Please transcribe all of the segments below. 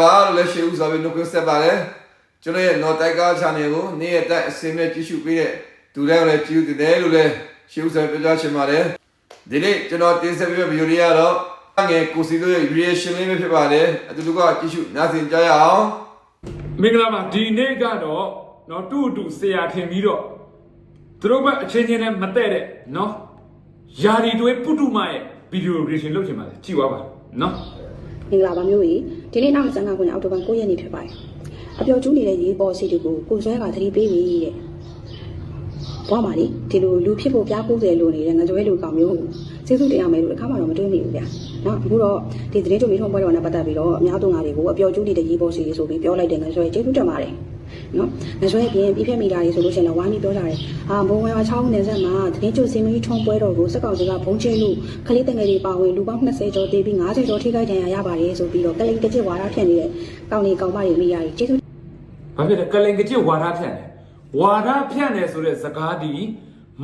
ပါလို့လည်းရှေ့ဦးစွာပြီးနှုတ်ခွန်းဆက်ပါတယ်ကျွန်တော်ရဲ့ North Tiger Channel ကိုနေ့ရက်တိုင်းအစီအမံကြည့်ရှုပေးတဲ့သူတိုင်းကိုလည်းကြည့်ဦးတယ်လို့လည်းရှေ့ဦးစွာပြောကြားချင်ပါတယ်ဒီနေ့ကျွန်တော်တင်ဆက်ပေးမယ့်ဗီဒီယိုလေးကတော့ငယ်ကိုစီတို့ရဲ့ reaction လေးပဲဖြစ်ပါတယ်အတူတူကကြည့်ရှုနားဆင်ကြရအောင် မင်္ဂလာပါဒီနေ့ကတော့เนาะတူတူဆရာထင်ပြီးတော့သူတို့ဘက်အချင်းချင်းနဲ့မတည့်တဲ့เนาะယာရီတွေပုတုမရဲ့ဗီဒီယိုရေရှင်လုပ်ချင်ပါတယ်ကြည့်ပါပါเนาะ မင်္ဂလာပါမျိုးကြီး ဒီနေ့နောက်25ခုနှစ်အောက်တိုဘာ9ရက်နေ့ဖြစ်ပါတယ်အပျော်ကျူးနေတဲ့ရေပေါ်စီတွေကိုကိုဆွဲကသတိပေးပြီးတဲ့ ဘွားမာဒီဒီလိုလူဖြစ်ဖို့ပြား90လို့နေတဲ့ငကြွဲလူကောင်မျိုးကျေးဇူးတင်ရမယ်လို့တစ်ခါမှတော့မတွေးမိဘူးဗျာနော်အခုတော့ဒီသတင်းကြိုမီထုံးပွဲတော်နဲ့ပတ်သက်ပြီးတော့အများသုံးငါတွေကိုအပျော်ကျူးနေတဲ့ရေပေါ်စီတွေဆိုပြီးပြောလိုက်တဲ့ငကြွဲကျေးဇူးတင်ပါတယ်နော်ငကြွဲပြင်ပြည့်ဖြတ်မိတာတွေဆိုလို့ရှိရင်တော့ဝိုင်းပြီးပြောကြတယ်အာဘုံဝဲဝါချောင်းနေဆက်မှာသတင်းကြိုစင်မီထုံးပွဲတော်ကိုစက်ကောင်စီကဘုံချင်းလို့ခလေးတငယ်တွေပါဝင်လူပေါင်း20ကျော်တေးပြီး90ကျော်ထိခိုက်ဒဏ်ရာရပါတယ်ဆိုပြီးတော့ကလိန်တစ်ချက်ဝါဒဖြန့်နေတဲ့ကောင်းနေကောင်းမတွေမိရတယ်ကျေးဇူးဘာဖြစ်လဲကလင်ကကြစ်ဝါဒဖြန့်တယ် ဝါဒဖြန့်တယ်ဆိုတဲ့စကားဒီ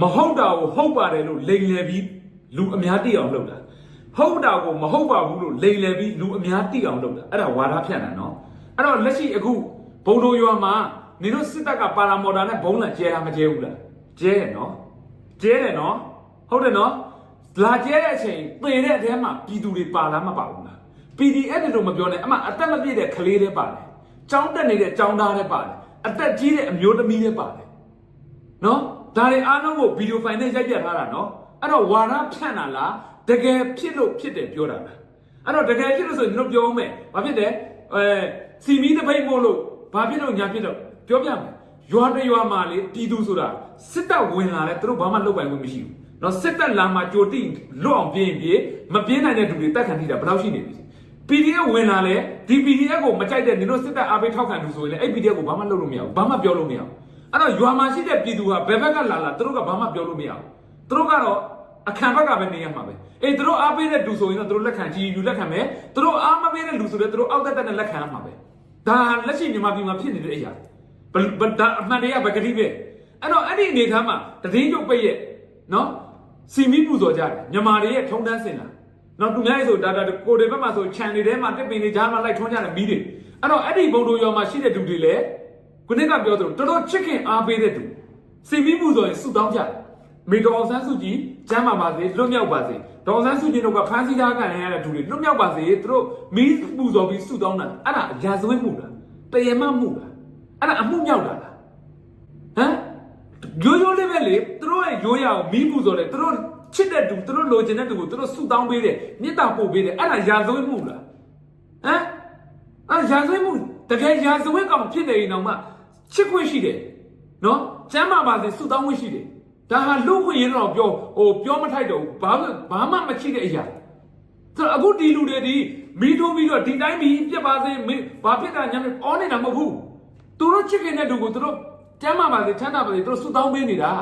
မဟုတ်တာကိုဟုတ်ပါတယ်လို့လိန်လည်ပြီးလူအများသိအောင်လုပ်တာဟုတ်တာကိုမဟုတ်ပါဘူးလို့လိန်လည်ပြီးလူအများသိအောင်လုပ်တာအဲ့ဒါဝါဒဖြန့်တာနော်အဲ့တော့လက်ရှိအခုဘုံတို့ရွာမှာနေတို့စစ်တပ်ကပါလာမော်တာနဲ့ဘုံလန်ကျဲတာမကျဲဘူးလားကျဲတယ်နော်ကျဲတယ်နော်ဟုတ်တယ်နော်လာကျဲတဲ့အချိန်ပင်တဲ့အထဲမှာပြည်သူတွေပါလားမပါဘူးလား PDF တွေလို့မပြောနဲ့အမှအသက်မပြည့်တဲ့ကလေးတွေပါတယ်ចောင်းတက်နေတဲ့ចောင်းသားတွေပါတယ် အသက်ကြီးတဲ့အမျိုးသမီးတွေပါတယ်နော်ဒါတွေအားလုံးကိုဗီဒီယိုဖိုင်နဲ့ရိုက်ပြထားတာနော်အဲ့တော့ဝါရဖြန့်တာလားတကယ်ဖြစ်လို့ဖြစ်တယ်ပြောတာလားအဲ့တော့တကယ်ဖြစ်လို့ဆိုရင်တို့ပြောအောင်မယ်ဘာဖြစ်တယ်အဲစီမီတပိတ်မို့လို့ဘာဖြစ်လို့ညာဖြစ်လို့ပြောပြမယ်ရွာတစ်ရွာမှာလေပြည်သူဆိုတာစစ်တပ်ဝင်လာတယ်သူတို့ဘာမှလုပ်ပိုင်ခွင့်မရှိဘူးနော်စစ်တပ်လာမှာကြိုတိလွတ်အောင်ပြင်းပြင်းမပြင်းနိုင်တဲ့သူတွေတက်ခံထိတာဘယ်လောက်ရှိနေပြီ PDF ဝင်လာလဲဒီ PDF ကိုမကြိုက်တဲ့နင်တို့စစ်တပ်အားပေးထောက်ခံသူဆိုရင်လည်းအဲ့ PDF ကိုဘာမှလုပ်လို့မရဘူးဘာမှပြောလို့မရဘူးအဲ့တော့ရွာမှာရှိတဲ့ပြည်သူဟာဘယ်ဘက်ကလာလာသူတို့ကဘာမှပြောလို့မရဘူးသူတို့ကတော့အခန့်ဘက်ကပဲနေရမှာပဲအေးသူတို့အားပေးတဲ့လူဆိုရင်တော့သူတို့လက်ခံကြည့်ယူလက်ခံမယ်သူတို့အားမပေးတဲ့လူဆိုလည်းသူတို့အောက်တက်တက်နဲ့လက်ခံရမှာပဲဒါလက်ရှိမြန်မာပြည်မှာဖြစ်နေတဲ့အရာဘယ်ဘယ်ဒါအမှန်တရားပဲကတိပဲအဲ့တော့အဲ့ဒီအနေထားမှာတည်င်းကျုပ်ပိတ်ရဲ့နော်စီမီပူဇော်ကြတယ်မြန်မာတွေရဲ့ထုံတန်းစင်တာ နောက်သူများရေးဆိုဒါဒါကိုတွေဘက်မှာဆိုခြံတွေထဲမှာတစ်ပင်တွေကြားမှာလိုက်ထွန်းကြတယ်မီးတွေအဲ့တော့အဲ့ဒီဘုံတို့ရောမှာရှိတဲ့သူတွေလည်းခုနကပြောသလိုတော်တော်ချစ်ခင်အားပေးတဲ့သူစီမီမှုဆိုရင်စုတောင်းကြတယ်မေတော်အောင်ဆန်းစုကြည်ကျမ်းမာပါစေလွတ်မြောက်ပါစေဒေါအောင်ဆန်းစုကြည်တို့ကဖမ်းဆီးထားခံရတဲ့သူတွေလွတ်မြောက်ပါစေသူတို့မီးပူဇော်ပြီးစုတောင်းတာအဲ့ဒါရာဇဝတ်မှုလားတရားမမှုလားအဲ့ဒါအမှုမြောက်တာလားဟမ်ရိုးရိုးလေးပဲလေသူတို့ရဲ့ရိုးရာကိုမီးပူဇော်တယ်သူတို့ ချစ်တဲ့သူသူတို့လိုချင်တဲ့သူကိုသူတို့ဆုတောင်းပေးတယ်မေတ္တာပို့ပေးတယ်အဲ့ဒါရာဇဝတ်မှုလားဟမ်အဲ့ရာဇဝတ်မှုတကယ်ရာဇဝတ်ကောင်ဖြစ်နေရင်တော့မှချစ်ခွင့်ရှိတယ်နော်ကျမ်းမာပါစေဆုတောင်းခွင့်ရှိတယ်ဒါဟာလူခွင့်ရင်တော့ပြောဟိုပြောမထိုက်တော့ဘူးဘာမှဘာမှမချစ်တဲ့အရာဆိုတော့အခုဒီလူတွေဒီမီးထိုးပြီးတော့ဒီတိုင်းမီးပြက်ပါစေမင်းဘာဖြစ်တာညာမအောနေတာမဟုတ်ဘူးသူတို့ချစ်ခင်တဲ့သူကိုသူတို့ကျမ်းမာပါစေချမ်းသာပါစေသူတို့ဆုတောင်းပေးနေတာ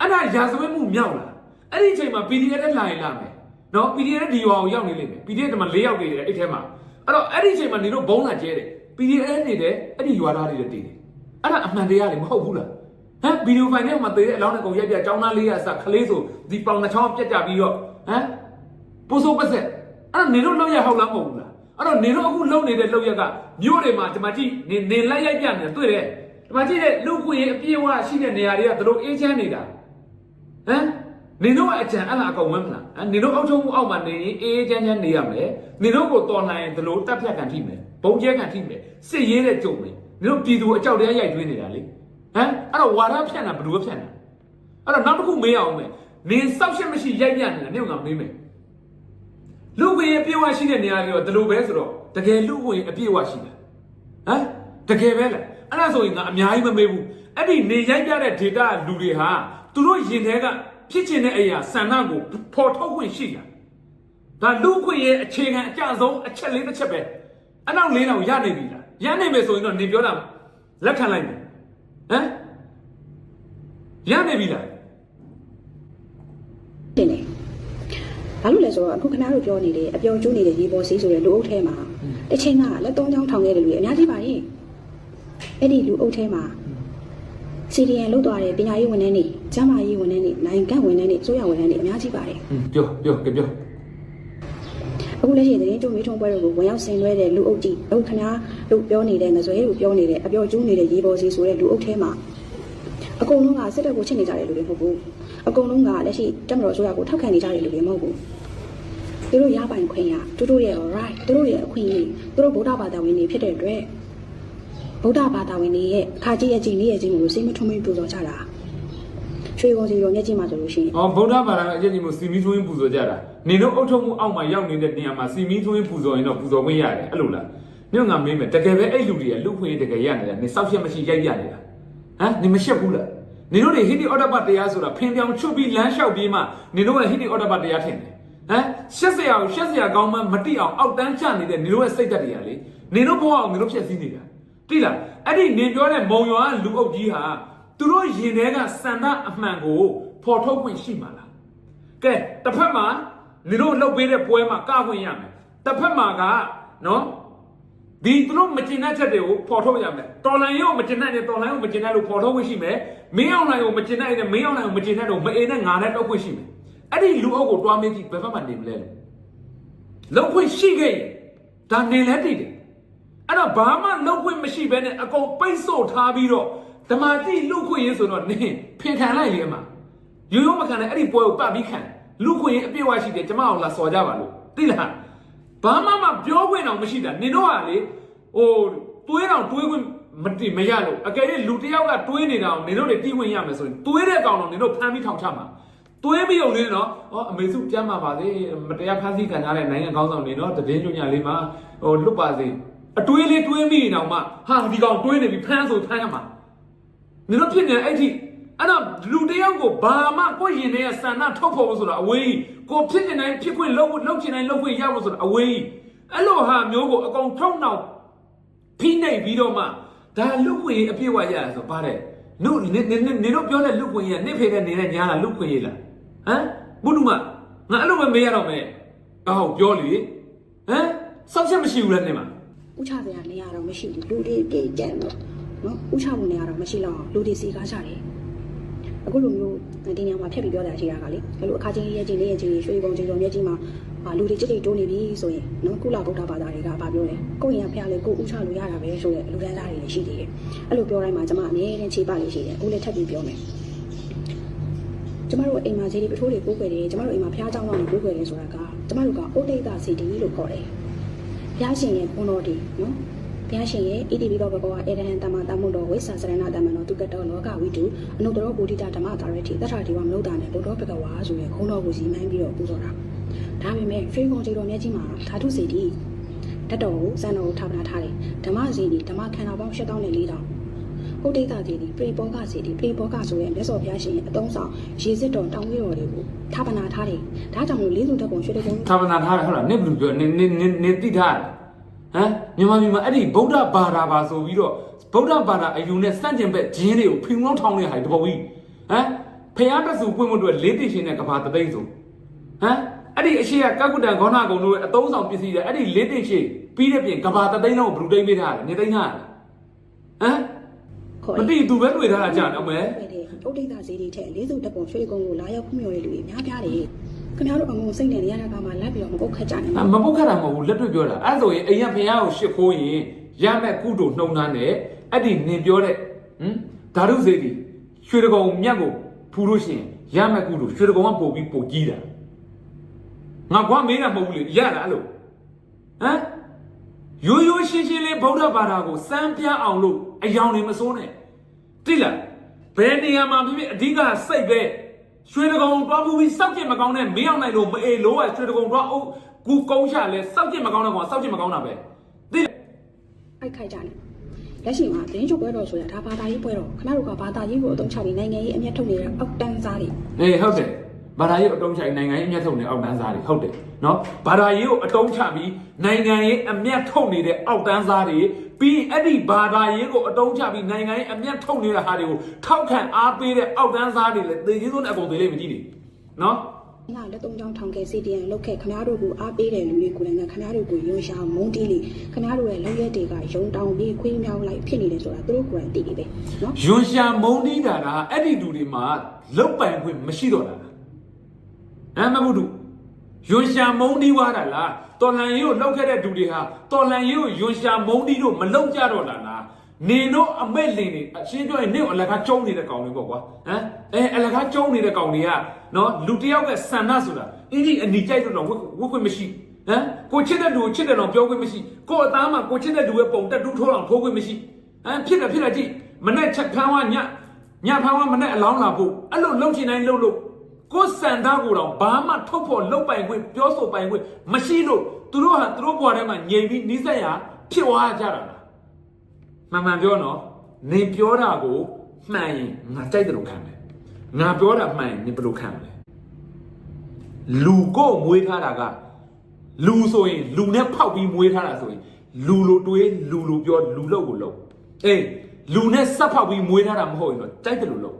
အဲ့ဒါရာဇဝတ်မှုမြောက်လား အဲ့ဒီအချိန်မှာ PDF နဲ့လာရင်လာမယ်နော် PDF နဲ့ဒီရွာကိုရောက်နေလိမ့်မယ် PDF တမ၄ယောက်နေတယ်အဲ့ထဲမှာအဲ့တော့အဲ့ဒီအချိန်မှာနေတော့ဘုံလာကျဲတယ် PDF နေတယ်အဲ့ဒီရွာသားတွေလည်းတည်တယ်အဲ့ဒါအမှန်တရားလေမဟုတ်ဘူးလားဟမ်ဗီဒီယိုဖိုင်ထဲမှာတည်တဲ့အလောင်းနဲ့ကုန်ရိုက်ပြចောင်းသားလေးရအစခလေးဆိုဒီပေါင်နှချောင်းပြက်ကြပြီးတော့ဟမ်ပိုးစိုးပတ်ဆက်အဲ့တော့နေတော့လောက်ရဟောက်လားမဟုတ်ဘူးလားအဲ့တော့နေတော့အခုလုံနေတဲ့လောက်ရကမြို့တွေမှာဒီမှာကြည့်နေနေလိုက်ရိုက်ပြနေတွေ့တယ်ဒီမှာကြည့်တဲ့လူခွေအပြည့်အဝရှိတဲ့နေရာတွေကတို့အေးချမ်းနေတာဟမ် နင်တို့ကအကြံအဲ့လားအကောင်ဝင်းမလားဟမ်နင်တို့အောက်ချုံမှုအောက်မှာနေရင်အေးအေးချမ်းချမ်းနေရမယ်နင်တို့ကိုတော်လှန်ရင်ဒီလိုတက်ဖြတ်ခံထိမယ်ဘုံကျဲခံထိမယ်စစ်ရေးတဲ့ကြုံမယ်နင်တို့ပြည်သူအကြောက်တရားရိုက်သွင်းနေတာလေဟမ်အဲ့တော့ဝါရဖြန့်တာဘယ်လိုဖြန့်တာအဲ့တော့နောက်တစ်ခုမေးအောင်မယ်နင်စောက်ရှက်မရှိရိုက်ပြနေတာမြို့ကမေးမယ်လူ့ဝင်အပြည့်အဝရှိတဲ့နေရာတွေတော့ဒီလိုပဲဆိုတော့တကယ်လူ့ဝင်အပြည့်အဝရှိတာဟမ်တကယ်ပဲလားအဲ့ဒါဆိုရင်ငါအများကြီးမမေးဘူးအဲ့ဒီနေရိုက်ပြတဲ့ data လူတွေဟာသူတို့ရင်ထဲက ဖြစ်ချင်တဲ့အရာဆန္ဒကိုပေါ်ထုတ်ခွင့်ရှိတာဒါလူခွင့်ရဲ့အခြေခံအကြဆုံးအချက်လေးတစ်ချက်ပဲအနောက်လေးတော့ရနေပြီလားရနိုင်မယ်ဆိုရင်တော့နေပြောတာလက်ခံလိုက်မယ်ဟမ်ရနေပြီလားတင်တယ်ဘာလို့လဲဆိုတော့အခုခဏတို့ပြောနေတယ်အပျော်ကျူးနေတဲ့ရေပေါ်စီဆိုတဲ့လူအုပ်ထဲမှာတစ်ချိန်ကလက်သုံးချောင်းထောင်ခဲ့တဲ့လူတွေအများကြီးပါတယ်အဲ့ဒီလူအုပ်ထဲမှာ စီဒီယန်လုတ်သွားတဲ့ပညာရေးဝန်ထမ်းတွေကျန်းမာရေးဝန်ထမ်းတွေနိုင်ငံဝန်ထမ်းတွေအစိုးရဝန်ထမ်းတွေအများကြီးပါတယ်อืมပြောပြောကြပြောအအခုလက်ရှိသတင်းကြိုမေးထုံးပွဲတို့ကိုဝင်ရောက်ဆင်နွှဲတဲ့လူအုပ်ကြီးအခုခင်ဗျားတို့ပြောနေတဲ့ငဇွဲတို့ပြောနေတဲ့အပျော်ကျူးနေတဲ့ရေပေါ်စီဆိုတဲ့လူအုပ်ထဲမှာအကုန်လုံးကစစ်တပ်ကိုချစ်နေကြတဲ့လူတွေမဟုတ်ဘူးအကုန်လုံးကလက်ရှိတက်မတော်ဆိုရကိုထောက်ခံနေကြတဲ့လူတွေမဟုတ်ဘူးသူတို့ရပိုင်ခွင့်ရသူတို့ရဲ့ right သူတို့ရဲ့အခွင့်အရေးသူတို့ဗုဒ္ဓဘာသာဝင်တွေဖြစ်တဲ့အတွက် ဗုဒ္ဓဘာသာဝင်တွေရဲ့အခါကြီးအကြီးနေ့ရဲ့ကြီးမျိုးစိတ်မထုံးမင်းပူဇော်ကြတာရွှေကုန်စီရောမျက်ကြီးမှာဆိုလို့ရှိရင်။အော်ဗုဒ္ဓဘာသာကအကျဉ်းကြီးမျိုးစီမီသွင်းပူဇော်ကြတာ။နေတို့အုတ်ထုံမှုအောက်မှာရောက်နေတဲ့နေရာမှာစီမီသွင်းပူဇော်ရင်တော့ပူဇော်ခွင့်ရတယ်အဲ့လိုလား။မြို့ငါမင်းမယ်တကယ်ပဲအဲ့လူတွေကလူခွင့်တကယ်ရနေတာနေစောက်ရက်မရှိရိုက်ရနေတာ။ဟမ်နေမရှက်ဘူးလား။နေတို့တွေဟိတိအော်ဒဘတ်တရားဆိုတာဖင်ပြောင်ချုပ်ပြီးလမ်းလျှောက်ပြီးမှနေတို့ကဟိတိအော်ဒဘတ်တရားထင်တယ်။ဟမ်ရှက်စရာကိုရှက်စရာကောင်းမှမတိအောင်အောက်တန်းချနေတဲ့နေတို့ရဲ့စိတ်ဓာတ်တွေကလေနေတို့ဘဝအောင်နေတို့ဖြည့်ဆည်းနေတာ။ တိလားအဲ့ဒီနေပြောတဲ့မုံရွာလူအုပ်ကြီးဟာသူတို့ရင်ထဲကစန္ဒအမှန်ကိုဖော်ထုတ်ခွင့်ရှိမှာလားကဲတစ်ဖက်မှာနေတို့လှုပ်ပေးတဲ့ပွဲမှာကခွင့်ရမယ်တစ်ဖက်မှာကနော်ဒီသူတို့မကျင်တဲ့ချက်တွေကိုဖော်ထုတ်ရမယ်တော်လန်ရုံမကျင်တဲ့နဲ့တော်လန်ရုံမကျင်တဲ့လို့ဖော်ထုတ်ခွင့်ရှိမယ်မင်းအောင်နိုင်ကိုမကျင်တဲ့နဲ့မင်းအောင်နိုင်ကိုမကျင်တဲ့လို့မအေးနဲ့ငါနဲ့တောက်ခွင့်ရှိမယ်အဲ့ဒီလူအုပ်ကိုတွားမင်းကြည့်ဘယ်ဘက်မှာနေမလဲလို့လောက်ခွင့်ရှိခဲ့ရင်ဒါနေလဲတည်တယ် အဲ့တော့ဘာမှလောက်ခွင့်မရှိဘဲနဲ့အကုန်ပိတ်ဆို့ထားပြီးတော့ဓမ္မတိလူခွင့်ရေးဆိုတော့နင်းဖင်ခံလိုက်လေအမရိုးရိုးမခံနဲ့အဲ့ဒီပွဲကိုပတ်ပြီးခံလူခွင့်ရေးအပြည့်အဝရှိတယ်ကျမအောင်လာစော်ကြပါလို့သိလားဘာမှမပြောခွင့်တော့မရှိတာနင်တို့ကလေဟိုတွေးတော့တွေးခွင့်မတိမရလို့အကယ်၍လူတစ်ယောက်ကတွေးနေတာကိုနင်တို့တွေတီးခွင့်ရမယ်ဆိုရင်တွေးတဲ့ကောင်တော့နင်တို့ဖမ်းပြီးထောင်ချမှာတွေးပြီးုံလေးနော်ဩအမေစုကြမ်းပါပါစေမတရားဖမ်းဆီးခံရတဲ့နိုင်ငံကောင်းဆောင်တွေနော်တည်င်းညညာလေးမှာဟိုလွတ်ပါစေ အတွေးလေးတွေးမိနေအောင်မှဟာဒီကောင်တွေးနေပြီဖမ်းဆိုဖမ်းရမှာနင်တို့ဖြစ်နေအဲ့ဒီအဲ့တော့လူတစ်ယောက်ကိုဘာမှကိုယ့်ရင်ထဲကဆန္ဒထုတ်ဖို့ဆိုတာအဝေးကိုဖြစ်နေတိုင်းဖြစ်ခွင့်လုပ်လုပ်ချင်တိုင်းလုပ်ခွင့်ရဖို့ဆိုတာအဝေးအဲ့လိုဟာမျိုးကိုအကောင်ထုံနှောက်ဖိနှိပ်ပြီးတော့မှဒါလူခွင့်ရေးအပြည့်ဝရရဆိုပါတယ်နုနင်နင်နင်တို့ပြောတဲ့လူခွင့်ရေးကနစ်ဖေတဲ့နေတဲ့ညာလားလူခွင့်ရေးလားဟမ်ဘုဒ္ဓမငါအဲ့လိုပဲမေးရတော့မယ်အဟောပြောလေဟမ်စောက်ချက်မရှိဘူးလားနေမှာ ဥချစရာနေရာတော့မရှိဘူးလူတွေပြေကြံတော့နော်ဥချဖို့နေရာတော့မရှိတော့လူတွေစီကားကြတယ်အခုလိုမျိုးဒီနေရာမှာဖြတ်ပြီးပြောတာရှိတာကလေဘယ်လိုအခါချင်းရဲ့ချင်းလေးရဲ့ချင်းရွှေပုံချင်းတော်မြက်ကြီးမှာအာလူတွေကြိတ်ကြိတ်တိုးနေပြီဆိုရင်နော်ကုလဗုဒ္ဓဘာသာတွေကဗာပြောတယ်ကိုယ့်ရင်ဖျားလေကိုဥချလို့ရတာပဲဆိုတဲ့လူတန်းစားတွေလည်းရှိသေးတယ်အဲ့လိုပြောတိုင်းမှာကျွန်မအမြဲတမ်းခြေပလေးရှိတယ်အခုလည်းထပ်ပြီးပြောမယ်ကျမတို့အိမ်မှာဈေးတွေပထိုးတွေကိုကိုွယ်တယ်ကျမတို့အိမ်မှာဖျားเจ้าတော်တွေကိုကိုွယ်တယ်ဆိုတာကကျမတို့ကအိုဒိတ်တာစီတီလို့ခေါ်တယ် ဘုရားရှင်ရဲ့ဘုန်းတော်တွေနော်ဘုရားရှင်ရဲ့ဣတိပိသောဘဂဝါအေရဟံတမန်တမုတော်ဝိဆာစရဏတမန်တော်သူကတောလောကဝိတုအနုတ္တရောဗုဒ္ဓဓမ္မတာရတိသတ္ထာဒီဝမနုဿာနဲ့ဘုတော်ဘဂဝါဆိုတဲ့ဘုန်းတော်ကိုစီမံပြီးတော့ပူဇော်တာဒါပေမဲ့ဖေဂုံကျေတော်မြတ်ကြီးမှာဓာတုစေတီတတ်တော်ကိုဇန်တော်ကိုထာပနာထားတယ်ဓမ္မစေတီဓမ္မခန္ဓာပေါင်း၈000နဲ့၄000 ကုဋေကကြီးဒီပရိဘောဂစီဒီပရိဘောဂဆိုတဲ့မြတ်စွာဘုရားရှင်ရဲ့အတုံးဆောင်ရေစစ်တော်တောင်းဝေတော်တွေကိုထာပနာထားတယ်ဒါကြောင့်မို့လေးစုတက်ပုံရွှေတကုံထာပနာထားတယ်ဟုတ်လားနေဘလူပြောနေနေနေတိထားတယ်ဟမ်မြန်မာပြည်မှာအဲ့ဒီဗုဒ္ဓဘာသာပါဆိုပြီးတော့ဗုဒ္ဓဘာသာအယူနဲ့စန့်ကျင်ဘက်ဂျင်းတွေကိုဖင်လုံးထောင်းနေဟာတပေါ်ကြီးဟမ်ဖျားတက်စုပွင့်မှုတွေလေးတိရှင်တဲ့ကဘာတသိမ့်ဆိုဟမ်အဲ့ဒီအရှိကကကုတန်ခေါနာကုံတို့ရဲ့အတုံးဆောင်ပစ္စည်းတွေအဲ့ဒီလေးတိရှင်ပြီးတဲ့ပြင်ကဘာတသိမ့်လုံးကိုဘလူတိမ့်ပေးထားတယ်နေသိမ့်ထားတယ်ဟမ် ခေါ်မတိသူပဲတွေ့ထားတာကြာတော့မယ်တဲ့ဥဒိတာဈေးတွေထက်လေးစုတက်ပုံရွှေကုံကိုလာရောက်ဖူးမြော်တဲ့လူတွေများပြားတယ်ခင်ဗျားတို့အငုံစိတ်နဲ့ရတဲ့ကမှလိုက်ပြီးတော့မပုတ်ခတ်ကြနဲ့အမပုတ်ခတ်တာမဟုတ်ဘူးလက်တွေ့ပြောတာအဲ့ဆိုရင်အိမ်ကဖျားကိုရှစ်ခိုးရင်ရမဲ့ကုတို့နှုံနှန်းနဲ့အဲ့ဒီနင်ပြောတဲ့ဟမ်ဓာတုစေတီရွှေတကုံမြတ်ကိုဖူးလို့ရှိရင်ရမဲ့ကုတို့ရွှေတကုံကပို့ပြီးပို့ကြီးတာငါကွာမင်းကမဟုတ်ဘူးလေရတာအဲ့လိုဟမ်ရိုးရိုးရှင်းရှင်းလေးဗုဒ္ဓဘာသာကိုစမ်းပြအောင်လို့အယောင်နေမစိုးနဲ့ တိလားဘယ်နေရာမှာဖြစ်ဖြစ်အဓိကစိတ်ပဲရွှေတကုံတွားပူပြီးစောက်ကျင်မကောင်းတဲ့မင်းအောင်နိုင်လို့မအေလို့ကရွှေတကုံတွားအုပ်ကူကုန်းချလဲစောက်ကျင်မကောင်းတဲ့ကောင်စောက်ကျင်မကောင်းတာပဲတိလားအိုက်ခိုက်ကြနဲ့လက်ရှိမှာတင်းချုပ်ပွဲတော်ဆိုတာဒါဘာသာရေးပွဲတော်ခင်ဗျားတို့ကဘာသာရေးကိုအသုံးချပြီးနိုင်ငံရေးအမျက်ထုတ်နေတဲ့အောက်တန်းစားတွေအေးဟုတ်တယ်ဘာသာရေးအတုံးချပြီးနိုင်ငံရေးအမျက်ထုတ်နေတဲ့အောက်တန်းစားတွေဟုတ်တယ်နော်ဘာသာရေးကိုအတုံးချပြီးနိုင်ငံရေးအမျက်ထုတ်နေတဲ့အောက်တန်းစားတွေ ပြီးရင်အဲ့ဒီဘာသာရေးကိုအတုံးချပြီးနိုင်ငံရေးအမျက်ထုတ်နေတဲ့ဟာတွေကိုထောက်ခံအားပေးတဲ့အောက်တန်းစားတွေလည်းသေချင်းဆုံးနဲ့အကုန်သေးလိမ့်မကြည့်နေနော်ငါလက်သုံးချောင်းထောင်ခဲ့စီတီယန်လောက်ခဲ့ခင်ဗျားတို့ကိုအားပေးတဲ့လူတွေကိုလည်းခင်ဗျားတို့ကိုယွန်ရှာမုန်းတီးလေခင်ဗျားတို့ရဲ့လောက်ရက်တွေကယုံတောင်ပြီးခွေးမြောက်လိုက်ဖြစ်နေတယ်ဆိုတာသူတို့ကိုယ်တိုင်သိနေပဲနော်ယွန်ရှာမုံတီးတာကအဲ့ဒီလူတွေမှာလုတ်ပိုင်ခွင့်မရှိတော့တာဟမ်မဟုတ်ဘူး ယွန်ရှာမုံဒီဝါတာလားတော်လန်ရေးကိုလောက်ခဲ့တဲ့သူတွေဟာတော်လန်ရေးကိုယွန်ရှာမုံဒီတို့မလောက်ကြတော့တာလားနင်တို့အမက်လင်နေအရှင်းပြောရင်နင့်ကိုအလကားကျုံနေတဲ့ကောင်တွေပေါ့ကွာဟမ်အဲအလကားကျုံနေတဲ့ကောင်တွေကနော်လူတစ်ယောက်ကဆန္ဒဆိုတာအင်းကြီးအနီကြိုက်တော့ဝတ်ဝတ်ခွင့်မရှိဟမ်ကိုချစ်တဲ့လူကိုချစ်တယ်တော့ပြောခွင့်မရှိကိုအသားမှာကိုချစ်တဲ့လူရဲ့ပုံတက်တူးထိုးအောင်ထိုးခွင့်မရှိဟမ်ဖြစ်တယ်ဖြစ်တယ်ကြည့်မနဲ့ချက်ဖမ်းဝညညဖမ်းဝမနဲ့အလောင်းလာဖို့အဲ့လိုလှုပ်ချင်တိုင်းလှုပ်လို့ ကိုယ်စန္ဒကိုတော့ဘာမှထုတ်ဖို့လုပ်ပိုင်ခွင့်ပြောဆိုပိုင်ခွင့်မရှိလို့သူတို့ဟာသူတို့ဘဝထဲမှာငြိမ်ပြီးနှိစက်ရဖြစ်သွားကြတာလားမှန်မှန်ပြောနော်နေပြောတာကိုမှန်ရင်ငါကြိုက်တယ်လို့ခံတယ်ငါပြောတာမှန်ရင်နေဘယ်လိုခံမလဲလူကိုမွေးထားတာကလူဆိုရင်လူနဲ့ဖောက်ပြီးမွေးထားတာဆိုရင်လူလိုတွေးလူလိုပြောလူလောက်ကိုလောက်အေးလူနဲ့စပ်ဖောက်ပြီးမွေးထားတာမဟုတ်ရင်တော့ကြိုက်တယ်လို့လောက်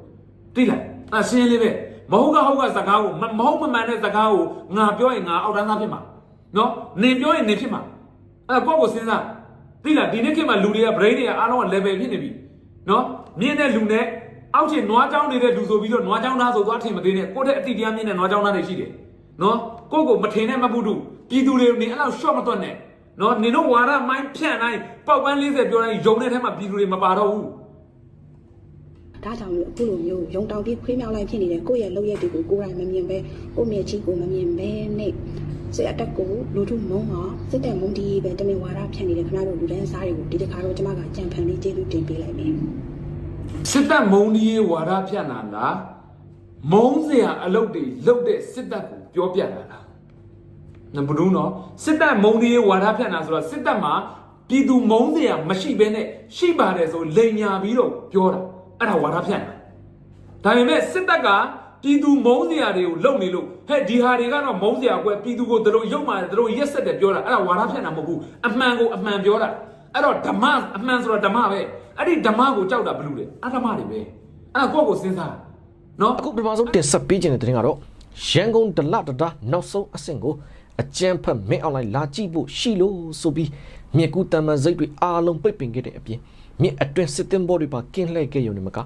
သိလားအရှင်းလေးပဲ မဟုတ်ကဟုတ်ကစကားကိုမမဟုတ်မမှန်တဲ့စကားကိုငါပြောရင်ငါအောက်တန်းသားဖြစ်မှာနော်နင်ပြောရင်နင်ဖြစ်မှာအဲ့တော့ကိုယ့်ကိုစဉ်းစားသိလားဒီနေ့ခေတ်မှာလူတွေက brain တွေကအားလုံးက level ဖြစ်နေပြီနော်မြင့်တဲ့လူနဲ့အောက်ခြေနွားချောင်းနေတဲ့လူဆိုပြီးတော့နွားချောင်းသားဆိုသွားထင်မသေးနဲ့ကိုယ့်ထက်အတိတရားမြင့်တဲ့နွားချောင်းသားတွေရှိတယ်နော်ကိုယ့်ကိုမထင်နဲ့မပုတုပြည်သူတွေကိုနေအဲ့လောက် short မတွက်နဲ့နော်နင်တို့ဝါရမိုင်းဖြန့်တိုင်းပေါက်ပန်း40ပြောတိုင်းယုံတဲ့ထဲမှာပြည်သူတွေမပါတော့ဘူး ဒါကြောင့်လို့အခုလိုမျိုးရုံတောင်ပြီးခွေးမြောက်လိုက်ဖြစ်နေတဲ့ကိုယ့်ရဲ့လုပ်ရက်တွေကိုကိုယ်တိုင်မမြင်ပဲကိုယ့်မျက်ကြီးကိုမမြင်ပဲနဲ့စစ်အတက်ကိုလူထုမုံအောင်စစ်တပ်မုံဒီပဲတမင်ဝါဒဖြန့်နေတဲ့ခဏတို့လူတန်းစားတွေကိုဒီတစ်ခါတော့ကျမကကြံဖန်လေးကျေးဇူးတင်ပေးလိုက်မယ်စစ်တပ်မုံဒီရေးဝါဒဖြန့်တာလားမုံစရာအလုပ်တွေလုပ်တဲ့စစ်တပ်ကိုပြောပြတာလားနံပါတ်2နော်စစ်တပ်မုံဒီရေးဝါဒဖြန့်တာဆိုတော့စစ်တပ်မှာပြည်သူမုံစရာမရှိဘဲနဲ့ရှိပါတယ်ဆိုလိန်ညာပြီးတော့ပြောတာ အဲ့ဒါဝါဒဖြန့်တာဒါပေမဲ့စစ်တပ်ကပြည်သူမုံစရာတွေကိုလုပ်နေလို့ဟဲ့ဒီဟာတွေကတော့မုံစရာကွယ်ပြည်သူကိုတို့ရုပ်မာတယ်တို့ရက်ဆက်တယ်ပြောတာအဲ့ဒါဝါဒဖြန့်တာမဟုတ်ဘူးအမှန်ကိုအမှန်ပြောတာအဲ့တော့ဓမ္မအမှန်ဆိုတော့ဓမ္မပဲအဲ့ဒီဓမ္မကိုကြောက်တာဘယ်လိုလဲအဓမ္မတွေပဲအဲ့ဒါကိုယ့်ကိုစဉ်းစားနော်အခုပထမဆုံးတင်ဆက်ပေးခြင်းတဲ့တင်ကတော့ရန်ကုန်ဒလတတာနောက်ဆုံးအဆင့်ကိုအကြမ်းဖက်မင်းအွန်လိုင်းလာကြည့်ဖို့ရှိလို့ဆိုပြီးမြေကူတမန်စိတ်တွေအားလုံးပိတ်ပင်ခဲ့တဲ့အပြင် မြစ်အတွင်းစစ်တင်ဘောတွေပါကင်းလှည့်ခဲ့ရုံနဲ့မက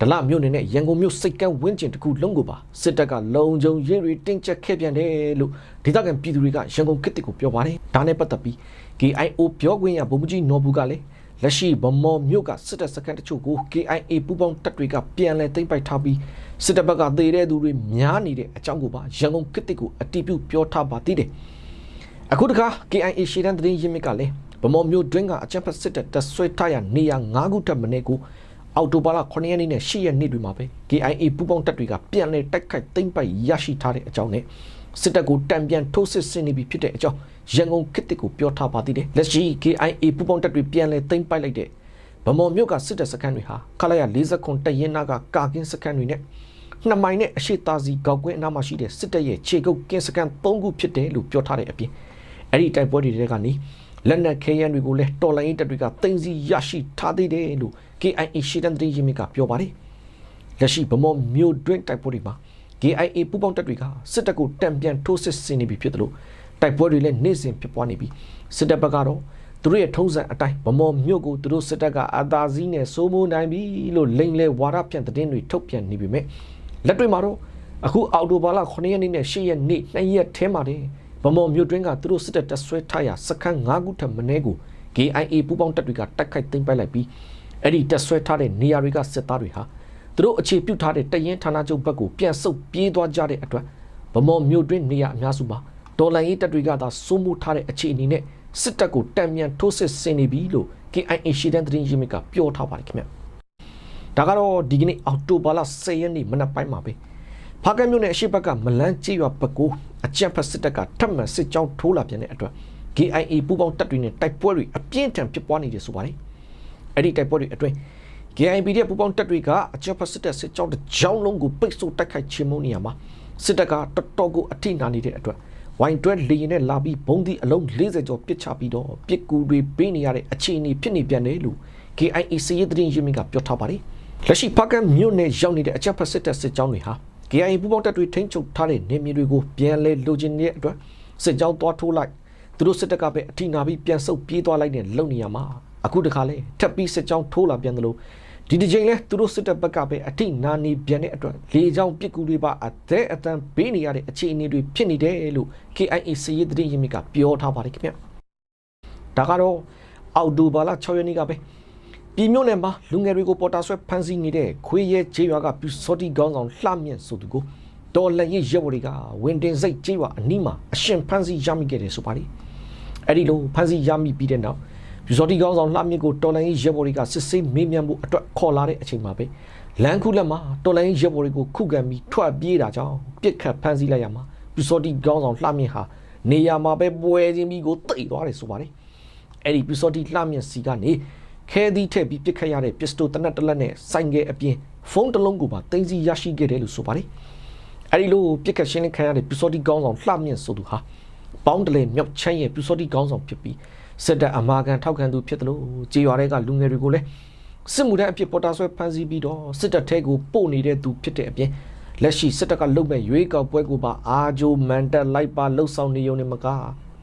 ဒလမြို့နယ်နဲ့ရန်ကုန်မြို့စိတ်ကန်းဝင်းကျင်တစ်ခုလုံးကိုပါစစ်တပ်ကလုံခြုံရေးတွေတင်းကျပ်ခဲ့ပြန်တယ်လို့ဒေသခံပြည်သူတွေကရန်ကုန်ခေတ်တစ်ကိုပြောပါတယ်ဒါနဲ့ပတ်သက်ပြီး KIO ပြောခွင့်ရဗိုလ်မှူးကြီးနော်ဘူးကလည်းလက်ရှိဗမော်မြို့ကစစ်တပ်စခန်းတချို့ကို KIA ပူးပေါင်းတပ်တွေကပြန်လည်သိမ်းပိုက်ထားပြီးစစ်တပ်ဘက်ကသေတဲ့သူတွေများနေတဲ့အကြောင်းကိုပါရန်ကုန်ခေတ်တစ်ကိုအတိပြုပြောထားပါသေးတယ်အခုတခါ KIA ရှေ့တန်းသတင်းရင်းမြစ်ကလည်း ဗမော်မြို့တွင်းကအကြမ်းဖက်စစ်တပ်တပ်ဆွဲထားရနေရ၅ခုထပ်မင်းကိုအော်တိုဘာလ9ရက်နေ့နဲ့10ရက်နေ့တွေမှာပဲ KIA ပူးပေါင်းတပ်တွေကပြန်လည်တိုက်ခိုက်သိမ်းပိုက်ရရှိထားတဲ့အကြောင်းနဲ့စစ်တပ်ကိုတံပြန်ထိုးစစ်ဆင်နေပြီဖြစ်တဲ့အကြောင်းရန်ကုန်ခေတ်တစ်ကိုပြောထားပါသေးတယ်လက်ရှိ KIA ပူးပေါင်းတပ်တွေပြန်လည်သိမ်းပိုက်လိုက်တဲ့ဗမော်မြို့ကစစ်တပ်စခန်းတွေဟာခလာရ40ခွန်တရင်နာကကာကင်းစခန်းတွေနဲ့နှစ်မိုင်နဲ့အရှိသားစီကောက်ကွင်းအနားမှာရှိတဲ့စစ်တပ်ရဲ့ခြေကုပ်ကင်းစခန်း၃ခုဖြစ်တယ်လို့ပြောထားတဲ့အပြင်အဲ့ဒီတိုက်ပွဲတွေတဲကနေ လက်နက်ခဲယမ်းတွေကိုလည်းတော်လိုင်းရေးတပ်တွေကတင်စီရရှိထားသေးတယ်လို့ KIA ရှေ့တန်းသတင်းရင်းမြစ်ကပြောပါတယ်လက်ရှိဗမော်မြို့တွင်းတိုက်ပွဲတွေမှာ KIA ပူးပေါင်းတပ်တွေကစစ်တပ်ကိုတံပြန်ထိုးစစ်ဆင်နေပြီဖြစ်တယ်လို့တိုက်ပွဲတွေလည်းနေ့စဉ်ဖြစ်ပွားနေပြီးစစ်တပ်ဘက်ကတော့သူတို့ရဲ့ထုံးစံအတိုင်းဗမော်မြို့ကိုသူတို့စစ်တပ်ကအသာစီးနဲ့စိုးမိုးနိုင်ပြီလို့လိန်လဲဝါဒဖြန့်သတင်းတွေထုတ်ပြန်နေပြီမြဲလက်တွေ့မှာတော့အခုအော်တိုဘာလ9ရက်နေ့နဲ့10ရက်နေ့2ရက်ထဲမှာတယ် ဗမော်မြို့တွင်းကသူတို့စစ်တပ်တပ်ဆွဲထားရာစခန်း9ခုထပ်မင်းကို KIA ပူးပေါင်းတပ်တွေကတိုက်ခိုက်သိမ်းပိုက်လိုက်ပြီးအဲ့ဒီတပ်ဆွဲထားတဲ့နေရာတွေကစစ်သားတွေဟာသူတို့အခြေပြုထားတဲ့တရင်ဌာနချုပ်ဘက်ကိုပြန်ဆုတ်ပြေးသွားကြတဲ့အတွက်ဗမော်မြို့တွင်းနေရာအများစုမှာဒေါ်လာရေးတပ်တွေကသာစိုးမိုးထားတဲ့အခြေအနေနဲ့စစ်တပ်ကိုတံမြန်ထိုးစစ်ဆင်နေပြီလို့ KIA ရှီဒန်သတင်းရင်းမြစ်ကပြောထားပါတယ်ခင်ဗျဒါကတော့ဒီကနေ့အောက်တိုဘာလ10ရက်နေ့မနက်ပိုင်းမှာပဲ ဖားကမြို့နယ်အရှိတ်ဘက်ကမလန်းကြေးရွာဘက်ကိုအကြမ်းဖက်စစ်တပ်ကထပ်မံစစ်ကြောင်းထိုးလာပြန်တဲ့အတွက် KIA ပူးပေါင်းတပ်တွေနဲ့တိုက်ပွဲတွေအပြင်းထန်ဖြစ်ပွားနေတယ်ဆိုပါတယ်အဲ့ဒီတိုက်ပွဲတွေအတွင်း KIB ရဲ့ပူပေါင်းတပ်တွေကအကြမ်းဖက်စစ်တပ်စစ်ကြောင်းတစ်ကြောင်းလုံးကိုပိတ်ဆို့တိုက်ခိုက်ခြင်းမုန်းနေရမှာစစ်တပ်ကတော်တော်ကိုအထိနာနေတဲ့အတွက်ဝိုင်တွဲလေရင်နဲ့လာပြီးဘုံဒီအလုံး40ကျော်ပစ်ချပြီးတော့ပစ်ကူတွေပေးနေရတဲ့အခြေအနေဖြစ်နေပြန်တယ်လို့ KIA စီရေးသတင်းရင်းမြစ်ကပြောထားပါတယ်လက်ရှိဖားကန်မြို့နယ်ရောက်နေတဲ့အကြမ်းဖက်စစ်တပ်စစ်ကြောင်းတွေဟာ KIA ပူပေါင်းတပ်တွေထိန်းချုပ်ထားတဲ့နေမြေတွေကိုပြန်လဲလိုချင်နေတဲ့အတွက်စစ်ကြောင်းသွားထိုးလိုက်သူတို့စစ်တပ်ကပဲအထိနာပြီးပြန်ဆုတ်ပြေးသွားလိုက်တဲ့လုံနေရမှာအခုတခါလဲထပ်ပြီးစစ်ကြောင်းထိုးလာပြန်တယ်လို့ဒီတစ်ချိန်လဲသူတို့စစ်တပ်ဘက်ကပဲအထိနာနေပြန်တဲ့အတွက်လေကြောင်းပစ်ကူတွေပါအသက်အတန်ပေးနေရတဲ့အခြေအနေတွေဖြစ်နေတယ်လို့ KIA စည်ရည်သတင်းရင်းမြစ်ကပြောထားပါတယ်ခင်ဗျဒါကတော့အောက်တိုဘာလ6ရက်နေ့ကပဲ ပြည်မြို့နယ်မှာလူငယ်တွေကိုပေါ်တာဆွဲဖမ်းဆီးနေတဲ့ခွေးရဲကျေးရွာကပြူစောတိကောင်းဆောင်လှမြင့်ဆိုသူကိုတော်လန်ရေးရဲဘော်တွေကဝင်တင်စိတ်ကျေးရွာအနီးမှာအရှင်ဖမ်းဆီးရမိခဲ့တယ်ဆိုပါတယ်အဲ့ဒီလိုဖမ်းဆီးရမိပြီးတဲ့နောက်ပြူစောတိကောင်းဆောင်လှမြင့်ကိုတော်လန်ရေးရဲဘော်တွေကစစ်ဆေးမေးမြန်းဖို့အတွက်ခေါ်လာတဲ့အချိန်မှာပဲလမ်းခုလက်မှာတော်လန်ရေးရဲဘော်တွေကိုခုခံပြီးထွက်ပြေးတာကြောင့်ပြစ်ခတ်ဖမ်းဆီးလိုက်ရမှာပြူစောတိကောင်းဆောင်လှမြင့်ဟာနေရာမှာပဲပွဲချင်းပြီးကိုတိတ်သွားတယ်ဆိုပါတယ်အဲ့ဒီပြူစောတိလှမြင့်စီကနေ ခဲသီးထည့်ပြီးပစ်ခတ်ရတဲ့ပစ္စတိုတနက်တစ်လက်နဲ့ဆိုင်ငယ်အပြင်ဖုန်းတစ်လုံးကိုပါတင်စီရရှိခဲ့တယ်လို့ဆိုပါတယ်။အဲ့ဒီလိုပစ်ခတ်ရှင်းလင်းခံရတဲ့ပြူစောတိကောင်းဆောင်လှမြင့်ဆိုသူဟာပေါင်းတလဲမြောက်ချမ်းရဲ့ပြူစောတိကောင်းဆောင်ဖြစ်ပြီးစစ်တပ်အမာခံထောက်ခံသူဖြစ်တယ်လို့ကြေးရွာတွေကလူငယ်တွေကိုလည်းစစ်မှုထမ်းအဖြစ်ပေါ်တာဆွဲဖမ်းဆီးပြီးတော့စစ်တပ်ထဲကိုပို့နေတဲ့သူဖြစ်တဲ့အပြင်လက်ရှိစစ်တပ်ကလုပ်မဲ့ရွေးကောက်ပွဲကိုပါအာဂျိုမန်တက်လိုက်ပါလှုပ်ဆောင်နေုံနဲ့မက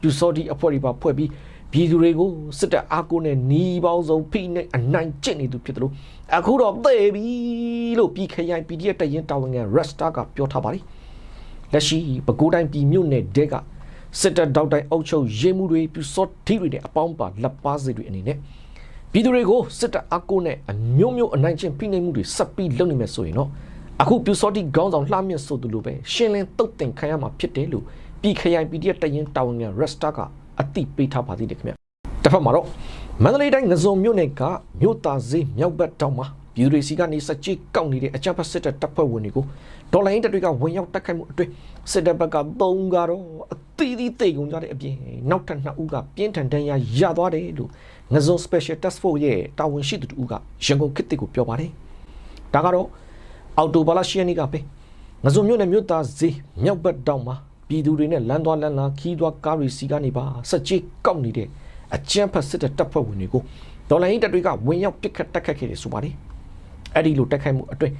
ပြူစောတိအဖွဲ့တွေပါဖွဲ့ပြီး ပြည်သူတွေကိုစစ်တပ်အားကိုးနဲ့နီးပေါင်းစုံဖိနှိပ်အနိုင်ကျင့်နေသူဖြစ်တယ်လို့အခုတော့သေပြီလို့ပြည်ခရိုင် PDF တရင်တာဝန်ခံ Rasta ကပြောထားပါတယ်လက်ရှိပဲခူးတိုင်းပြည်မြို့နယ်တဲကစစ်တပ်တောက်တိုင်အုပ်ချုပ်ရေးမှုတွေပြူစောတိတွေနဲ့အပေါင်းပါလက်ပါစီတွေအနေနဲ့ပြည်သူတွေကိုစစ်တပ်အားကိုးနဲ့အမျိုးမျိုးအနိုင်ကျင့်ဖိနှိပ်မှုတွေဆက်ပြီးလုပ်နေမယ်ဆိုရင်တော့အခုပြူစောတိခေါင်းဆောင်လှမြင့်ဆိုသူလိုပဲရှင်းလင်းတုတ်တင်ခံရမှာဖြစ်တယ်လို့ပြည်ခရိုင် PDF တရင်တာဝန်ခံ Rasta က အတိပေးထားပါသေးတယ်ခင်ဗျတစ်ဖက်မှာတော့မန္တလေးတိုင်းငစုံမြို့နယ်ကမြို့သားဈေးမြောက်ဘက်တောင်မှာပြည်သူတွေစီကနေစကြိကောက်နေတဲ့အကြမ်းဖက်စစ်တပ်တပ်ဖွဲ့ဝင်တွေကိုဒေါ်လာရင်းတပ်တွေကဝင်ရောက်တိုက်ခိုက်မှုအတွင်းစစ်တပ်ဘက်ကသုံးကတော့အသီးသီးတိတ်ကုန်ကြတဲ့အပြင်နောက်ထပ်နှစ်ဦးကပြင်းထန်ဒဏ်ရာရသွားတယ်လို့ငစုံ Special Task Force ရဲ့တာဝန်ရှိသူတူကရန်ကုန်ခေတ်ကိုပြောပါတယ်ဒါကတော့အော်တိုဘာလ10ရက်နေ့ကပဲငစုံမြို့နယ်မြို့သားဈေးမြောက်ဘက်တောင်မှာ ပြည်သူတွေနဲ့လမ်းသွားလမ်းလာခီးသွားကားတွေစီကနေပါစက်ကြီးကောက်နေတဲ့အကြမ်းဖက်စစ်တပ်တပ်ဖွဲ့ဝင်တွေကိုဒေါ်လာရင်းတပ်တွေကဝင်ရောက်ပစ်ခတ်တက်ခတ်ခဲ့တယ်ဆိုပါတယ်အဲ့ဒီလိုတက်ခိုက်မှုအတွင်း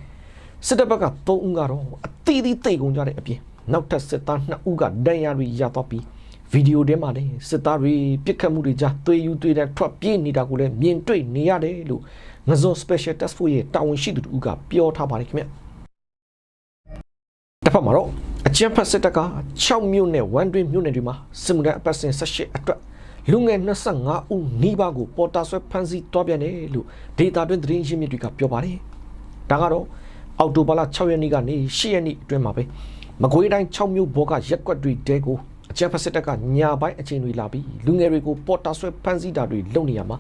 စစ်တပ်ဘက်က၃ဦးကတော့အသီးသီးတိတ်ကုန်ကြတဲ့အပြင်နောက်ထပ်စစ်သား2ဦးကဒဏ်ရာတွေရသွားပြီးဗီဒီယိုထဲမှာလည်းစစ်သားတွေပြစ်ခတ်မှုတွေကြားသွေးယူသွေးတန်းထွက်ပြေးနေတာကိုလည်းမြင်တွေ့နေရတယ်လို့ငဇော Special Task Force ရဲ့တာဝန်ရှိသူတို့ကပြောထားပါတယ်ခင်ဗျ တစ်ဖက်မှာတော့အကြမ်းဖက်စစ်တပ်က6မြို့နယ်1တွင်းမြို့နယ်တွေမှာစစ်မှုထမ်းအပတ်စဉ်18အတွက်လူငယ်25ဦးနီးပါးကိုပေါ်တာဆွဲဖမ်းဆီးတွားပြန်တယ်လို့ဒေတာတွင်သတင်းရင်းမြစ်တွေကပြောပါတယ်။ဒါကတော့အောက်တိုဘာလ6ရက်နေ့ကနေ10ရက်နေ့အတွင်းမှာပဲမကွေးတိုင်း6မြို့ဘောကရက်ကွက်တွေတဲကိုအကြမ်းဖက်စစ်တပ်ကညာပိုင်းအချိန်တွေလာပြီးလူငယ်တွေကိုပေါ်တာဆွဲဖမ်းဆီးတာတွေလုပ်နေရမှာ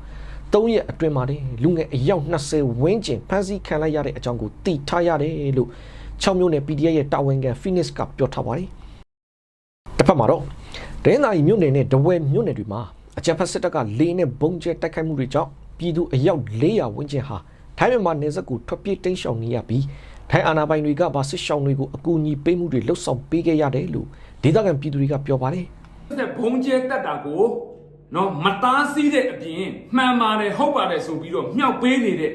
၃ရက်အတွင်းမှာတည်းလူငယ်အယောက်20ဝန်းကျင်ဖမ်းဆီးခံလိုက်ရတဲ့အကြောင်းကိုသိထားရတယ်လို့ 6မြို့နယ် PDF ရဲ့တာဝန်ခံ Phoenix ကပြောထားပါတယ်။တစ်ဖက်မှာတော့ဒင်းသာရီမြို့နယ်နဲ့ဒဝဲမြို့နယ်တွေမှာအကြမ်းဖက်စစ်တပ်ကလေးနဲ့ဘုံကျဲတိုက်ခိုက်မှုတွေကြောင့်ပြည်သူအယောက်400ဝန်းကျင်ဟာထိုင်းမြန်မာနယ်စပ်ကိုထွက်ပြေးတိမ်းရှောင်နေရပြီးထိုင်းအာဏာပိုင်တွေကဗာစစ်ရှောင်တွေကိုအကူအညီပေးမှုတွေလှုပ်ဆောင်ပေးခဲ့ရတယ်လို့ဒေသခံပြည်သူတွေကပြောပါတယ်တဲ့ဘုံကျဲတက်တာကိုနော်မသားစည်းတဲ့အပြင်မှန်ပါတယ်ဟုတ်ပါတယ်ဆိုပြီးတော့မြောက်ပေးနေတဲ့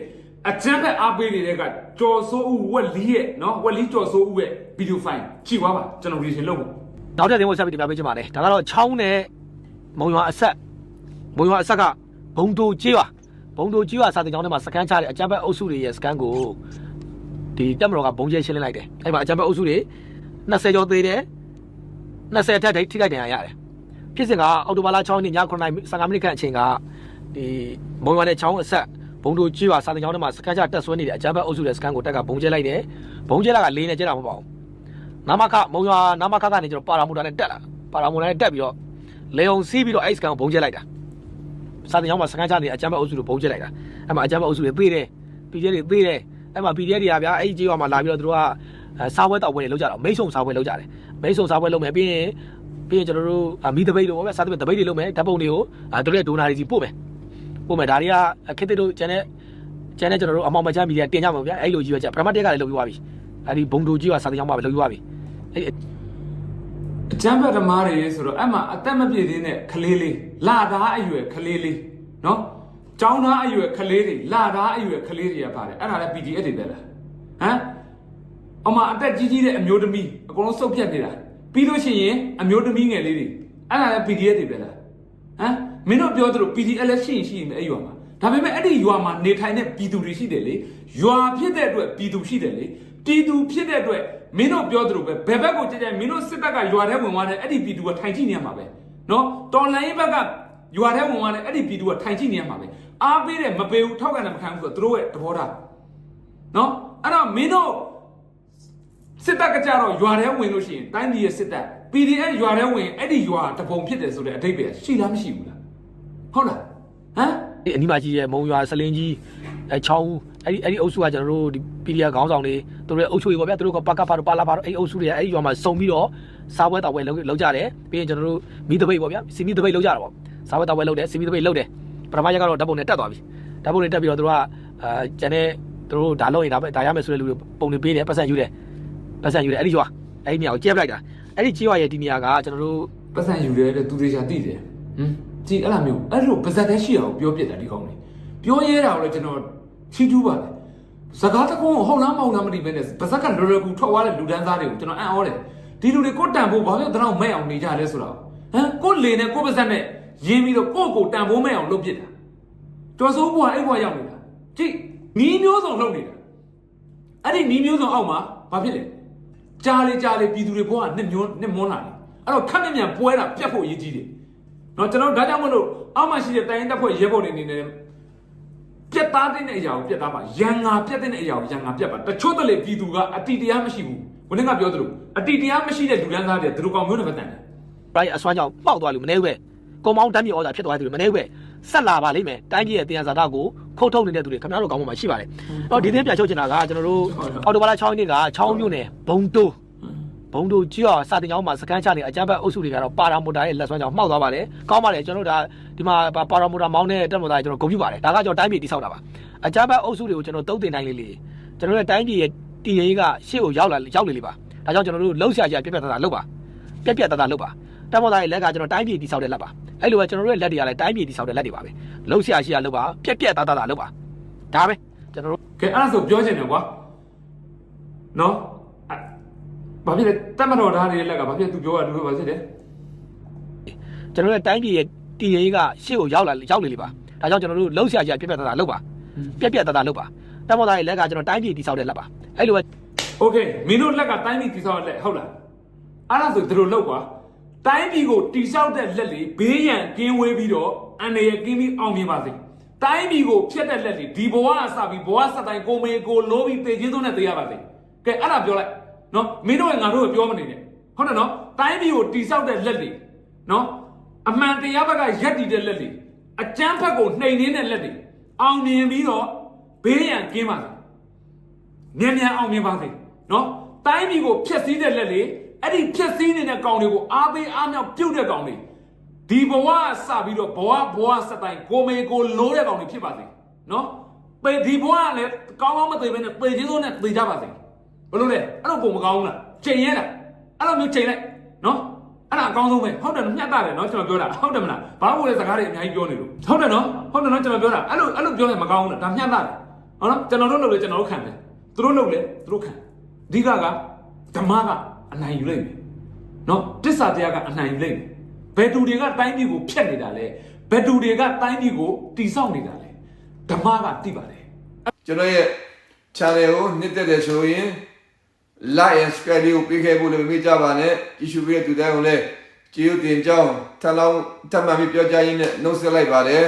အကြမ်းဖက်အားပေးနေတဲ့ကကြော်စိုးဦးဝက်လီရဲ့နော်ဝက်လီကြော်စိုးဦးရဲ့ဗီဒီယိုဖိုင်ကြည့်သွားပါကျွန်တော် reaction လုပ်ဖို့နောက်ထပ်တင်ဖို့ဆက်ပြီးတင်ပြပေးချင်ပါတယ်ဒါကတော့ချောင်းနဲ့မုံရွာအဆက်မုံရွာအဆက်ကဘုံတိုကြီးရွာဘုံတိုကြီးရွာစာတင်ကျောင်းထဲမှာစကန်ချတဲ့အကြမ်းဖက်အုပ်စုတွေရဲ့စကန်ကိုဒီတက်မတော်ကဘုံကျဲရှင်းလင်းလိုက်တယ်အဲ့မှာအကြမ်းဖက်အုပ်စုတွေ20ကျော်သေးတယ်20ထက်ထိခိုက်ဒဏ်ရာရတယ်ဖြစ်စဉ်ကအော်တိုဘာလ6ရက်နေ့ည9:15မိနစ်ခန့်အချိန်ကဒီမုံရွာနဲ့ချောင်းအဆက် ဘုံတိုကြီးရွာစာတင်ကျောင်းထဲမှာစကန်ချတက်ဆွဲနေတဲ့အကြမ်းဖက်အုပ်စုရဲ့စကန်ကိုတက်ကဘုံကျဲလိုက်တယ်ဘုံကျဲလာကလေးနဲ့ကျဲတာမဟုတ်ပါဘူးနာမခမုံရွာနာမခကနေကျွန်တော်ပါရာမူတာနဲ့တက်လာပါရာမူတာနဲ့တက်ပြီးတော့လေအောင်စီးပြီးတော့အဲ့စကန်ကိုဘုံကျဲလိုက်တာစာတင်ကျောင်းမှာစကန်ချနေအကြမ်းဖက်အုပ်စုကိုဘုံကျဲလိုက်တာအဲ့မှာအကြမ်းဖက်အုပ်စုတွေပေးတယ်ပီကျဲတွေပေးတယ်အဲ့မှာ PDF တွေကဗျာအဲ့ဒီကြေးရွာမှာလာပြီးတော့သူတို့ကစားပွဲတောက်ပွဲတွေလုပ်ကြတော့မိတ်ဆုံစားပွဲလုပ်ကြတယ်မိတ်ဆုံစားပွဲလုပ်မယ်ပြီးရင်ပြီးရင်ကျွန်တော်တို့မီးတပိတ်လို့ပေါ့ဗျာစားတပိတ်တပိတ်တွေလုပ်မယ်ဓာတ်ပုံတွေကိုတို့ရဲ့ဒိုနာတွေစီပို့မယ် ပို့မယ်ဒါတွေကခစ်တစ်တို့ကျန်တဲ့ကျန်တဲ့ကျွန်တော်တို့အမောင်မချမ်းမီဒီယာတင်ကြမှာဗျာအဲ့လိုကြီးပဲကြာပထမတက်ကလည်းလုပ်ပြီးသွားပြီအဲ့ဒီဘုံတိုကြီးကစာတင်ကျောင်းမှာပဲလုပ်ပြီးသွားပြီအဲ့အကြမ်းဖက်ဓမ္မတွေဆိုတော့အဲ့မှာအသက်မပြည့်သေးတဲ့ကလေးလေးလာသားအရွယ်ကလေးလေးနော်ចောင်းသားအရွယ်ကလေးတွေလာသားအရွယ်ကလေးတွေကပါတယ်အဲ့ဒါလည်း PDF တွေပဲလားဟမ်အမအသက်ကြီးကြီးတဲ့အမျိုးသမီးအကုန်လုံးစုပ်ပြတ်နေတာပြီးလို့ရှိရင်အမျိုးသမီးငယ်လေးတွေအဲ့ဒါလည်း PDF တွေပဲလားဟ မ်မင်းတို့ပြောသလို PDF လည်းရှိရင်ရှိရင်အဲ့ရွာမှာဒါပေမဲ့အဲ့ဒီရွာမှာနေထိုင်တဲ့ပြည်သူတွေရှိတယ်လေရွာဖြစ်တဲ့အတွက်ပြည်သူရှိတယ်လေပြည်သူဖြစ်တဲ့အတွက်မင်းတို့ပြောသလိုပဲဘယ်ဘက်ကိုကြည့်ကြမင်းတို့စစ်တပ်ကရွာထဲဝင်သွားတယ်အဲ့ဒီပြည်သူကထိုင်ကြည့်နေရမှာပဲနော်တော်လိုင်းဘက်ကရွာထဲဝင်သွားတယ်အဲ့ဒီပြည်သူကထိုင်ကြည့်နေရမှာပဲအားပေးတယ်မပေးဘူးထောက်ကန်တယ်မခံဘူးဆိုတော့သူတို့ရဲ့သဘောထားနော်အဲ့တော့မင်းတို့စစ်တပ်ကကြတော့ရွာထဲဝင်လို့ရှိရင်တိုင်းပြည်ရဲ့စစ်တပ် PDF ရွာထဲဝင်အဲ့ဒီရွာတပုံဖြစ်တယ်ဆိုတဲ့အဓိပ္ပာယ်ရှိလားမရှိဘူးလား ဟုတ်လားဟမ်ဒီအနီးမှာကြီးရဲ့မုံရွာစလင်းကြီးအဲချောင်းအဲ့ဒီအဲ့ဒီအုပ်စုကကျွန်တော်တို့ဒီ PDF ခေါင်းဆောင်တွေသူတို့ရဲ့အုပ်စုတွေပေါ့ဗျာသူတို့ကပကဖာတို့ပါလာဖာတို့အဲ့ဒီအုပ်စုတွေကအဲ့ဒီရွာမှာစုံပြီးတော့စားပွဲတောက်ပွဲလုပ်လုပ်ကြတယ်ပြီးရင်ကျွန်တော်တို့မီးတပိတ်ပေါ့ဗျာစီမီတပိတ်လုပ်ကြတာပေါ့စားပွဲတောက်ပွဲလုပ်တယ်စီမီတပိတ်လုပ်တယ်ပထမရက်ကတော့ဓာတ်ပုံနဲ့တက်သွားပြီဓာတ်ပုံနဲ့တက်ပြီးတော့သူတို့ကအာကျန်တဲ့သူတို့ဒါလုပ်ရင်ဒါပဲဒါရမယ်ဆိုတဲ့လူတွေပုံတွေပေးတယ်ပတ်စံယူတယ်ပတ်စံယူတယ်အဲ့ဒီရွာအဲ့ဒီနေရာကိုကျဲပလိုက်တာအဲ့ဒီချေးရွာရဲ့ဒီနေရာကကျွန်တော်တို့ပတ်စံယူတယ်တဲ့သူတွေရှာတိတယ်ဟမ် ကြည်အဲ့လိုမျိုးအဲ့လိုပါဇက်တဲ့ရှိအောင်ပြောပြတာဒီကောင်းနေပြောရဲတာကိုလည်းကျွန်တော်ချီးကျူးပါတယ်စကားတကုန်းကိုဟုတ်လားမဟုတ်လားမသိဘဲနဲ့ပါဇက်ကလွယ်လွယ်ကူထွက်သွားတဲ့လူဒန်းသားတွေကိုကျွန်တော်အံ့ဩတယ်ဒီလူတွေကိုတန်ဖို့ဘာလို့တတော့မဲ့အောင်နေကြလဲဆိုတော့ဟမ်ကိုလေနဲ့ကိုပါဇက်နဲ့ရင်းပြီးတော့ကိုကိုတန်ဖို့မဲ့အောင်လုပ်ပြစ်တာတော်စိုးဘွားအဲ့ဘွားရောက်နေတာကြည့်နီးမျိုးစုံလုပ်နေတာအဲ့ဒီနီးမျိုးစုံအောက်မှာဘာဖြစ်လဲကြားလေကြားလေပြည်သူတွေဘဝကနှစ်မျိုးနှစ်မွန်းလာတယ်အဲ့တော့ခက်မြက်မြန်ပွဲတာပြတ်ဖို့အရေးကြီးတယ် เนาะကျွန်တော်ဒါကြောင့်မလို့အောက်မှာရှိတဲ့တိုင်းတပ်ဖွဲ့ရဲဘော်တွေအနေနဲ့ပြတ်သားတဲ့အရာကိုပြတ်သားပါရန်ငါပြတ်တဲ့အရာကိုရန်ငါပြတ်ပါတချို့တလေပြည်သူကအတိတရားမရှိဘူးဘုန်းကပြောသလိုအတိတရားမရှိတဲ့လူဒန်းသားတွေသူတို့ကောင်မျိုးတွေပဲတန်တယ် right အစွမ်းကြောင့်ပေါက်သွားလို့မနေဘူးပဲကွန်မောင်းတမ်းမြေဩဇာဖြစ်သွားတယ်လို့မနေဘူးပဲဆက်လာပါလိမ့်မယ်တိုင်းပြည်ရဲ့တရားစာတကိုခုတ်ထုတ်နေတဲ့သူတွေခင်ဗျားတို့ကောင်းမှမှာရှိပါတယ်တော့ဒီသင်းပြန်ချုပ်ချင်တာကကျွန်တော်တို့အော်တိုဘာလာ6ရက်နေ့က6မြို့နယ်ဘုံတိုး ဘုံတိုးကြီးအောင်စာတင်ကျောင်းမှာစကန်ချနေအကြမ်းဖက်အုပ်စုတွေကတော့ပါရာမိုတာရဲ့လက်စွမ်းကြောင့်မှောက်သွားပါတယ်ကောင်းပါတယ်ကျွန်တော်တို့ဒါဒီမှာပါရာမိုတာမောင်းတဲ့တက်မိုတာကျွန်တော်ဂုဏ်ပြုပါတယ်ဒါကကျွန်တော်တိုင်းပြည်တိဆောက်တာပါအကြမ်းဖက်အုပ်စုတွေကိုကျွန်တော်တုံးတင်နိုင်လေးလေးကျွန်တော်တို့တိုင်းပြည်ရဲ့တည်ငြိမ်ကရှေ့ကိုရောက်လာရောက်လေလေပါဒါကြောင့်ကျွန်တော်တို့လှုပ်ရှားကြပြက်ပြက်သားသားလှုပ်ပါပြက်ပြက်သားသားလှုပ်ပါတမောသားရဲ့လက်ကကျွန်တော်တိုင်းပြည်တိဆောက်တဲ့လက်ပါအဲ့လိုပဲကျွန်တော်တို့ရဲ့လက်တွေကလည်းတိုင်းပြည်တိဆောက်တဲ့လက်တွေပါပဲလှုပ်ရှားရှိရလှုပ်ပါပြက်ပြက်သားသားသားလှုပ်ပါဒါပဲကျွန်တော်တို့ကဲအဲ့ဒါဆိုပြောချင်တယ်ကွာနော်အဲ့ ဘာဖြစ်လဲတက်မတော်သားတွေရဲ့လက်ကဘာဖြစ်သူပြောတာသူပြောဘာဖြစ်လဲ ကျွန်တော်တို့ရဲ့တိုင်းပြည်ရဲ့တည်ငြိမ်ကရှေ့ကိုရောက်လာရောက်လေလေပါဒါကြောင့်ကျွန်တော်တို့လှုပ်ရှားရှိရပြက်ပြက်သားသားလှုပ်ပါပြက်ပြက်သားသားလှုပ်ပါတမောသားရဲ့လက်ကကျွန်တော်တိုင်းပြည်တိဆောက်တဲ့လက်ပါအဲ့လိုပဲ โอเคမင်းတို့လက်ကတိုင်းပြည်တိဆောက်တဲ့လက်ဟုတ်လားအဲ့ဒါဆိုသူတို့လောက်ကွာတိုင်းပြည်ကိုတိဆောက်တဲ့လက်လေဘေးရန်ကင်းဝေးပြီးတော့အန္တရာယ်ကင်းပြီးအောင်မြင်ပါစေတိုင်းပြည်ကိုဖျက်တဲ့လက်လေဒီဘဝအစပြီးဘဝစတိုင်းကိုမေကိုလိုးပြီးပေချင်းသွင်းနဲ့တရားပါစေကဲအဲ့ဒါပြောလိုက် နော်မင်းတို့ကငါတို့ကပြောမနေနဲ့ဟုတ်တယ်နော်တိုင်းပြည်ကိုတိဆောက်တဲ့လက်လေနော်အမှန်တရားဘက်ကရက်တည်တဲ့လက်လေအကျမ်းဖက်ကိုနှိမ်နေတဲ့လက်လေအောင်မြင်ပြီးတော့ဘေးရန်ကင်းပါစေမြန်မြန်အောင်မြင်ပါစေနော်တိုင်းပြည်ကိုဖျက်ဆီးတဲ့လက်လေအဲ့ဒီဖျက်ဆီးနေတဲ့ကောင်တွေကိုအားပေးအားမြောက်ပြုတ်တဲ့ကောင်တွေဒီဘဝစပြီးတော့ဘဝဘဝစတိုင်းကိုမေကိုလိုးတဲ့ကောင်တွေဖြစ်ပါစေနော်ပေဒီဘဝကလည်းကောင်းကောင်းမသိဘဲနဲ့ပေချင်းစိုးနဲ့သိကြပါစေ ဘယ်လိုလဲအဲ့လိုပုံမကောင်းဘူးလားချိန်ရဲတာအဲ့လိုမျိုးချိန်လိုက်နော်အဲ့ဒါအကောင်းဆုံးပဲဟုတ်တယ်မျှတတယ်နော်ကျွန်တော်ပြောတာဟုတ်တယ်မလားဘာလို့လဲစကားတွေအများကြီးပြောနေလို့ဟုတ်တယ်နော်ဟုတ်တယ်နော်ကျွန်တော်ပြောတာအဲ့လိုအဲ့လိုပြောရင်မကောင်းဘူးလားဒါမျှတတယ်ဟုတ်နော်ကျွန်တော်တို့လုပ်လေကျွန်တော်တို့ခံတယ်သူတို့လုပ်လေသူတို့ခံအဓိကကဓမ္မကအနိုင်ယူလိုက်မယ်နော်တစ္ဆာတရားကအနိုင်ယူလိုက်မယ်ဘယ်သူတွေကတိုင်းပြည်ကိုဖျက်နေတာလဲဘယ်သူတွေကတိုင်းပြည်ကိုတိဆောက်နေတာလဲဓမ္မကတိပါတယ်ကျွန်တော်ရဲ့ channel ကိုနှစ်သက်တယ်ဆိုရင် like and subscribe လေးကိုပေးခဲ့ဖို့လည်းမမေ့ကြပါနဲ့ကြည့်ရှုပေးတဲ့သူတိုင်းကိုလည်းကျေးဇူးတင်ကြောင်းထပ်လောင်းထပ်မံပြီးပြောကြားရင်းနဲ့နှုတ်ဆက်လိုက်ပါတယ်